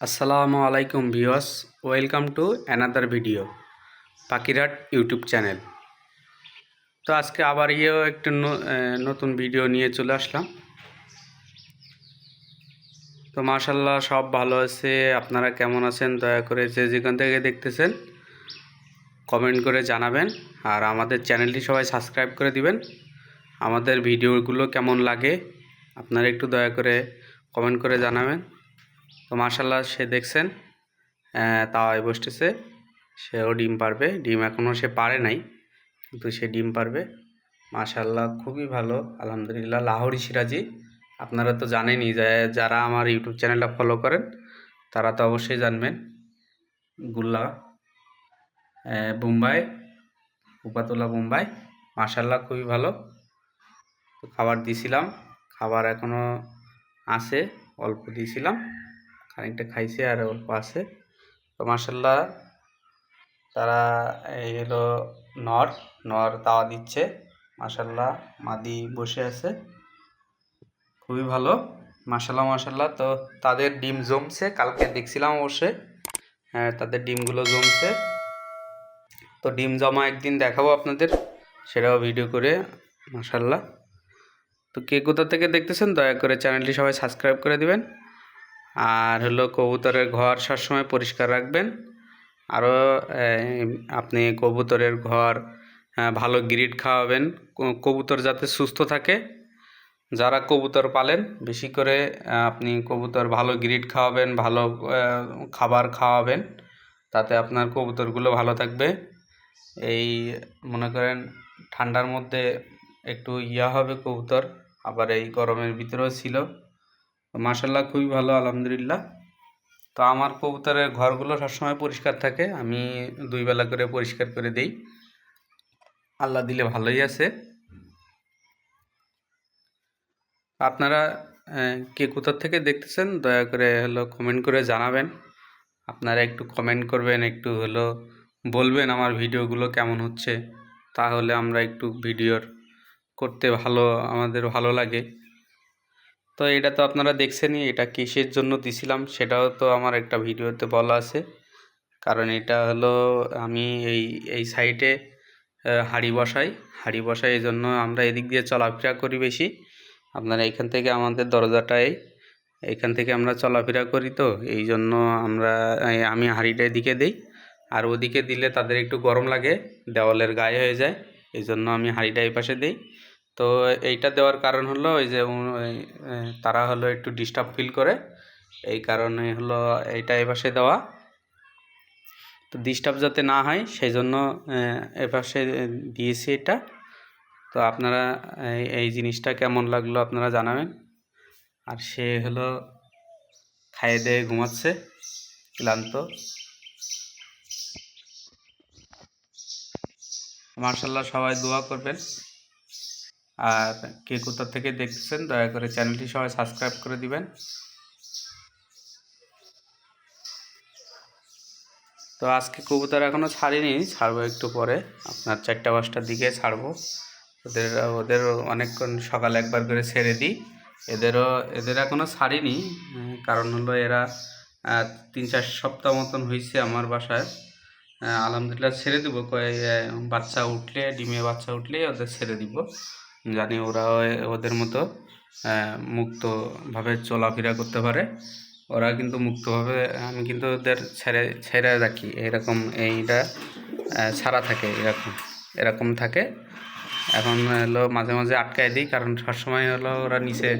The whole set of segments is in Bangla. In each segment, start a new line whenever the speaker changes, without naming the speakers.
আসসালামু আলাইকুম viewers, welcome to another video পাখিরাট YouTube channel. তো আজকে আবার ইয়েও একটু নতুন ভিডিও নিয়ে চলে আসলাম। তো মাশাল্লাহ সব ভালো আছে, আপনারা কেমন আছেন দয়া করে যে যেখান থেকে দেখতেছেন কমেন্ট করে জানাবেন। আর আমাদের চ্যানেলটি সবাই সাবস্ক্রাইব করে দিবেন। আমাদের ভিডিওগুলো কেমন লাগে, আপনারা একটু দয়া করে কমেন্ট করে জানাবেন। মার্শাল্লাহ সে দেখছেন তাওয়ায় বসতেছে। সেও ডিম পারবে। ডিম এখনও সে পারে নাই, কিন্তু সে ডিম পারবে। মাশাল্লাহ খুবই ভালো। আলহামদুলিল্লাহ, লাহোরি সিরাজি। আপনারা তো জানেনই যে যারা আমার ইউটিউব চ্যানেলটা ফলো করেন, তারা তো অবশ্যই জানবেন। গুল্লা বোম্বাই, উপাতলা বোম্বাই। মাশাল্লাহ খুবই ভালো। খাবার দিছিলাম। খাবার এখনও আছে, অল্প দিয়েছিলাম খানিকটা খাইছে আর অল্প আছে। তো মার্শাল্লাহ তারা এই হলো নর নর তাওয়া দিচ্ছে। মার্শাল্লাহ মাদি বসে আছে। খুবই ভালো। মার্শাল্লাহ মার্শাল্লাহ তো তাদের ডিম জমছে, কালকে দেখছিলাম অবশ্যই। হ্যাঁ তাদের ডিমগুলো জমছে। তো ডিম জমা একদিন দেখাবো আপনাদের, সেটাও ভিডিও করে। মার্শাল্লাহ তো কে কোথা থেকে দেখতেছেন, দয়া করে চ্যানেলটি সবাই সাবস্ক্রাইব করে দিবেন। আর হলো কবুতরের ঘর সবসময় পরিষ্কার রাখবেন। আরও আপনি কবুতরের ঘর ভালো গ্রিড খাওয়াবেন। কবুতর যাতে সুস্থ থাকে, যারা কবুতর পালেন, বেশি করে আপনি কবুতর ভালো গ্রিড খাওয়াবেন, ভালো খাবার খাওয়াবেন, তাতে আপনার কবুতরগুলো ভালো থাকবে। এই, মনে করেন, ঠান্ডার মধ্যে একটু ইয়া হবে কবুতর, আবার এই গরমের ভিতরেও ছিল। মাসাল্লাহ খুবই ভালো, আলহামদুলিল্লাহ। তো আমার কবুতরের ঘরগুলো সবসময় পরিষ্কার থাকে, আমি দুই বেলা করে পরিষ্কার করে দেই। আল্লাহ দিলে ভালোই আছে। আপনারা কে কোথার থেকে দেখতেছেন, দয়া করে হলো কমেন্ট করে জানাবেন। আপনারা একটু কমেন্ট করবেন, একটু হলো বলবেন আমার ভিডিওগুলো কেমন হচ্ছে। তাহলে আমরা একটু ভিডিওর করতে ভালো আমাদের ভালো লাগে। তো এটা তো আপনারা দেখছেনই, এটা কিসের জন্য দিছিলাম সেটাও তো আমার একটা ভিডিওতে বলা আছে। কারণ এটা হলো আমি এই এই সাইডে হাড়ি বসাই। হাড়ি বসাই এই জন্য আমরা এদিক দিয়ে চলাফেরা করি বেশি। আপনারা এইখান থেকে আমাদের দরজাটাই এইখান থেকে আমরা চলাফেরা করি তো এই জন্য আমরা আমি হাঁড়িটা এদিকে দিই। আর ওদিকে দিলে তাদের একটু গরম লাগে, দেওয়ালের গায়ে হয়ে যায় এই জন্য আমি হাঁড়িটা এই পাশে দিই। তো এইটা দেওয়ার কারণ হলো ওই যে তারা হলো একটু ডিস্টার্ব ফিল করে। এই কারণে হলো এইটা এই পাশে দেওয়া। তো ডিস্টার্ব যাতে না হয় সেই জন্য আহ, এ পাশে দিয়েছি এটা। তো আপনারা এই জিনিসটা কেমন লাগল আপনারা জানাবেন। আর সে হলো খাইয়ে দিয়ে ঘুমাচ্ছে ক্লান্ত। মার্শাল্লাহ সবাই দোয়া করবেন। আর কে কোথা থেকে দেখছেন, দয়া করে চ্যানেলটি সবাই সাবস্ক্রাইব করে দিবেন। তো আজকে কবুতর এখনও ছাড়িনি, ছাড়বো একটু পরে। আপনার চারটা পাঁচটার দিকে ছাড়বো। ওদের ওদের অনেকক্ষণ সকালে একবার করে ছেড়ে দিই। এদেরও, এদের এখনও ছাড়িনি কারণ হলো এরা তিন চার সপ্তাহ মতন হয়েছে আমার বাসায়। আলহামদুলিল্লাহ ছেড়ে দিব বাচ্চা উঠলে, ডিমে বাচ্চা উঠলে ওদের ছেড়ে দিব। জানি ওরা ওদের মতো মুক্তভাবে চলাফেরা করতে পারে। ওরা কিন্তু মুক্তভাবে, আমি কিন্তু ওদের ছেড়ে ছেড়ে রাখি। এরকম এইটা ছাড়া থাকে এরকম এরকম থাকে। এখন হলো মাঝে মাঝে আটকায় দিই, কারণ সবসময় হলো ওরা নিচে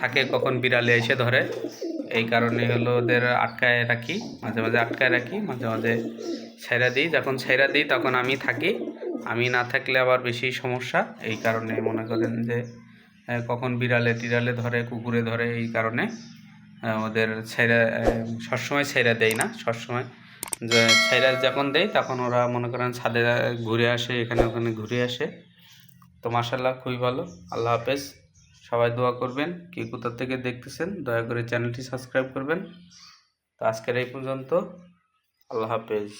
থাকে, কখন বিড়ালে এসে ধরে। এই কারণে হলো ওদের আটকায় রাখি, মাঝে মাঝে আটকায় রাখি, মাঝে মাঝে ছেড়ে দিই। যখন ছেড়ে দিই, তখন আমি থাকি। আমি না থাকলে আবার বেশি সমস্যা। এই কারণে মনে করেন যে কখন বিড়ালে টিড়ালে ধরে, কুকুরে ধরে, এই কারণে ওদের ছেড়ে সবসময় ছেড়ে দেয় না, সবসময়। যে, ছেড়ে যখন দেয় তখন ওরা মনে করেন ছাদে ঘুরে আসে, এখানে ওখানে ঘুরে আসে। তো মাসাল্লাহ খুবই ভালো। আল্লাহ হাফেজ। সবাই দোয়া করবেন। কে কোথা থেকে দেখতেছেন, দয়া করে চ্যানেলটি সাবস্ক্রাইব করবেন। তো আজকের এই পর্যন্ত, আল্লাহ হাফেজ।